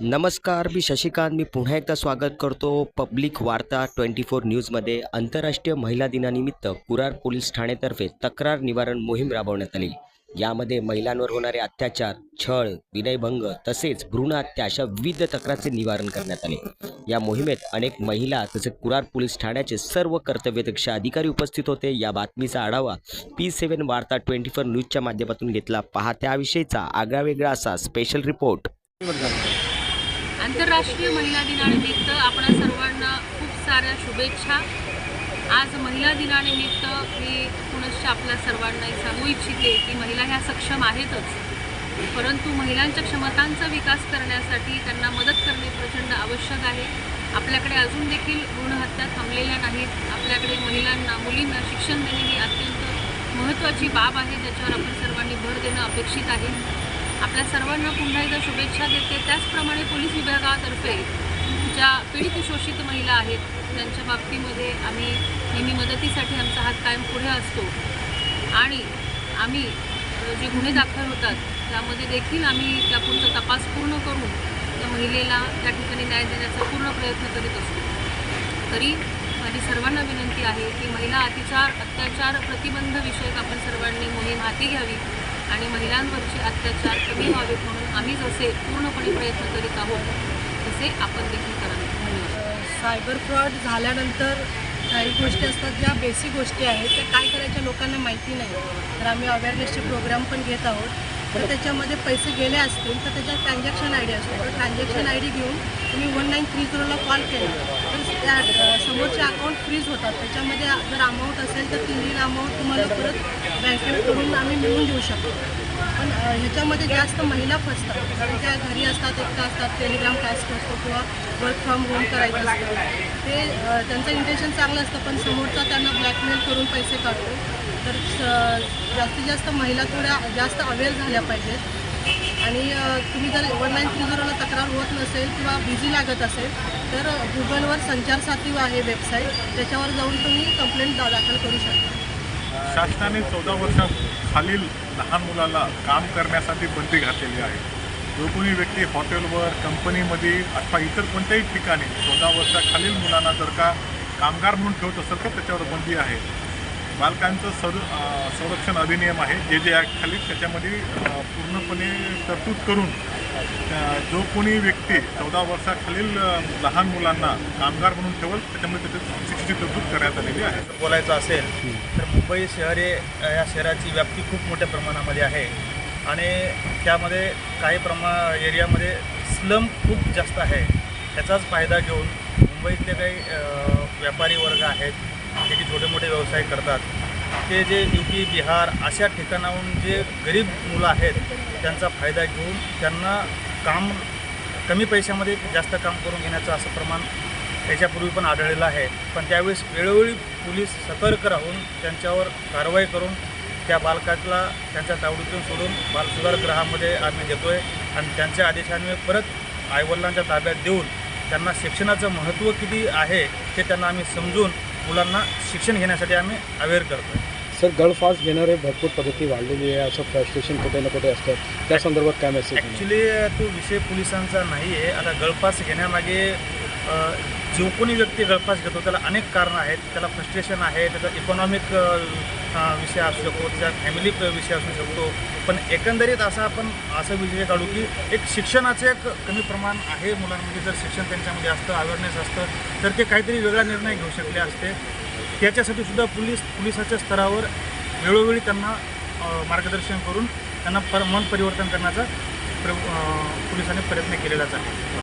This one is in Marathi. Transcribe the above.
नमस्कार मी शशिकांत. मी पुन्हा एकदा स्वागत करतो पब्लिक वार्ता ट्वेंटी फोर न्यूजमध्ये. आंतरराष्ट्रीय महिला दिनानिमित्त कुरार पोलीस ठाणेतर्फे तक्रार निवारण मोहीम राबवण्यात आली. यामध्ये महिलांवर होणारे अत्याचार छळ विनयभंग तसेच भ्रूण हत्या अशा विविध तक्रारचे निवारण करण्यात आले. या मोहिमेत अनेक महिला तसेच कुरार पोलीस ठाण्याचे सर्व कर्तव्यदक्ष अधिकारी उपस्थित होते. या बातमीचा आढावा P seven Varta twenty four न्यूजच्या माध्यमातून घेतला. पहा त्याविषयीचा आगळावेगळा असा स्पेशल रिपोर्ट. आंतरराष्ट्रीय महिला दिनानिमित्त आपण सर्वांना खूप साऱ्या शुभेच्छा. आज महिला दिनानिमित्त मी पुनश्च आपल्या सर्वांना सांगू इच्छिते की महिला ह्या सक्षम आहेतच. परंतु महिलांच्या क्षमतांचा विकास करण्यासाठी त्यांना मदत करणे प्रचंड आवश्यक आहे. आपल्याकडे अजून देखील गुणहत्या थांबलेल्या नाहीत. आपल्याकडे महिलांना मुलींना शिक्षण देणे ही अत्यंत महत्त्वाची बाब आहे ज्याच्यावर आपण सर्वांनी भर देणं अपेक्षित आहे. आपल्या सर्वांना पुन्हा एकदा शुभेच्छा देते. त्याचप्रमाणे पोलीस विभागातर्फे ज्या पीडित शोषित महिला आहेत त्यांच्या बाबतीमध्ये आम्ही नेहमी मदतीसाठी आमचा हात कायम पुढे असतो. आणि आम्ही जे गुन्हे दाखल होतात त्यामध्ये देखील आम्ही त्या पुढचा तपास पूर्ण करून त्या महिलेला त्या ठिकाणी न्याय देण्याचा पूर्ण प्रयत्न करीत असतो. तरी माझी सर्वांना विनंती आहे की महिला अतिचार अत्याचार प्रतिबंध विषयक आपण सर्वांनी मोहीम हाती घ्यावी. आणि महिलांवरचे अत्याचार कमी व्हावेत म्हणून आम्ही जसे पूर्णपणे प्रयत्न करीत आहोत तसे आपण देखील करावे. धन्यवाद. सायबर फ्रॉड झाल्यानंतर काही गोष्टी असतात ज्या बेसिक गोष्टी आहेत त्या काय करायच्या लोकांना माहिती नाही. तर आम्ही अवेअरनेसचे प्रोग्राम पण घेत आहोत. तर त्याच्यामध्ये पैसे गेले असतील तर त्याच्यात ट्रान्झॅक्शन आय डी असतो. तर ट्रान्झॅक्शन आय डी घेऊन तुम्ही वन नाईन थ्री झिरोला कॉल केला. त्या समोरचे अकाउंट फ्रीज होतात. त्याच्यामध्ये जर अमाऊंट असेल तर तीन अमाऊंट तुम्हाला परत बँकेकडून आम्ही मिळवून देऊ शकतो. पण ह्याच्यामध्ये जास्त महिला फसतात. कारण त्या घरी असतात एकटा असतात टेलिग्राम टास्क असतो किंवा वर्क फ्रॉम होम करायचं असतं. ते त्यांचं इंटेन्शन चांगलं असतं पण समोरचा त्यांना ब्लॅकमेल करून पैसे काढतो. तर स- जास्तीत जास्त महिला थोड्या जास्त अवेअर झाल्या पाहिजेत. आणि तुम्ही जर वन नाईन थ्री झिरोला तक्रार होत नसेल किंवा बिझी लागत असेल तर गुगलवर संचार साथी आहे वेबसाईट त्याच्यावर जाऊन तुम्ही कंप्लेंट दा दाखल करू शकता. शासनाने चौदा वर्षाखालील लहान मुलाला काम करण्यासाठी बंदी घातलेली आहे. जो कोणी व्यक्ती हॉटेलवर कंपनीमध्ये अथवा इतर कोणत्याही ठिकाणी चौदा वर्षाखालील मुलांना जर का कामगार म्हणून ठेवत असेल तर त्याच्यावर बंदी आहे. बालकांचं सर संरक्षण अधिनियम आहे जे जे ॲक्ट खाली त्याच्यामध्ये पूर्णपणे तरतूद करून जो कोणी व्यक्ती चौदा वर्षाखालील लहान मुलांना कामगार म्हणून ठेवल त्याच्यामध्ये त्याच्या शिक्षेची तरतूद करण्यात आलेली आहे. बोलायचं असेल तर मुंबई शहर हे या शहराची व्याप्ती खूप मोठ्या प्रमाणामध्ये आहे. आणि त्यामध्ये काही प्रमा एरियामध्ये स्लम खूप जास्त आहे. त्याचाच फायदा घेऊन मुंबईतले काही व्यापारी वर्ग आहेत जे छोटे मोठे व्यवसाय करतात ते जे यू पी बिहार अशा ठिकाणाहून जे गरीब मुलं आहेत त्यांचा फायदा घेऊन त्यांना काम कमी पैशामध्ये जास्त काम करून घेण्याचं असं प्रमाण याच्यापूर्वी पण आढळलेलं आहे. पण त्यावेळेस वेळोवेळी पोलीस सतर्क राहून त्यांच्यावर कारवाई करून त्या बालकाला त्यांच्या तावडीतून सोडून बालसुधारगृहामध्ये आम्ही देतो आहे आणि त्यांच्या आदेशाने परत आईवडिलांच्या ताब्यात देऊन त्यांना शिक्षणाचं महत्त्व किती आहे ते त्यांना आम्ही समजून मुलांना शिक्षण घेण्यासाठी आम्ही अवेअर करतो सर गळफास घेणारे भरपूर पद्धती वाढलेली आहे. असं फ्रस्ट्रेशन कुठे ना कुठे असतं. त्या संदर्भात काय मेसेज ॲक्च्युली तो विषय पोलिसांचा नाही आहे आता गळफास घेण्यामागे जो कोणी व्यक्ती गळफास घेतो त्याला अनेक कारणं आहेत. त्याला फ्रस्ट्रेशन आहे त्याचा इकॉनॉमिक विषय असू शकतो त्याचा फॅमिली विषय असू शकतो. पण एकंदरीत असा आपण असं विषय काढू की एक शिक्षणाचं एक कमी प्रमाण आहे मुलांमध्ये. जर शिक्षण त्यांच्यामध्ये असतं अवेअरनेस असतं तर ते काहीतरी वेगळा निर्णय घेऊ शकले असते. त्याच्यासाठी सुद्धा पोलीस पोलिसाच्या स्तरावर वेळोवेळी त्यांना मार्गदर्शन करून त्यांना पर मन परिवर्तन करण्याचा प्र पोलिसांनी प्रयत्न केलेलाच आहे.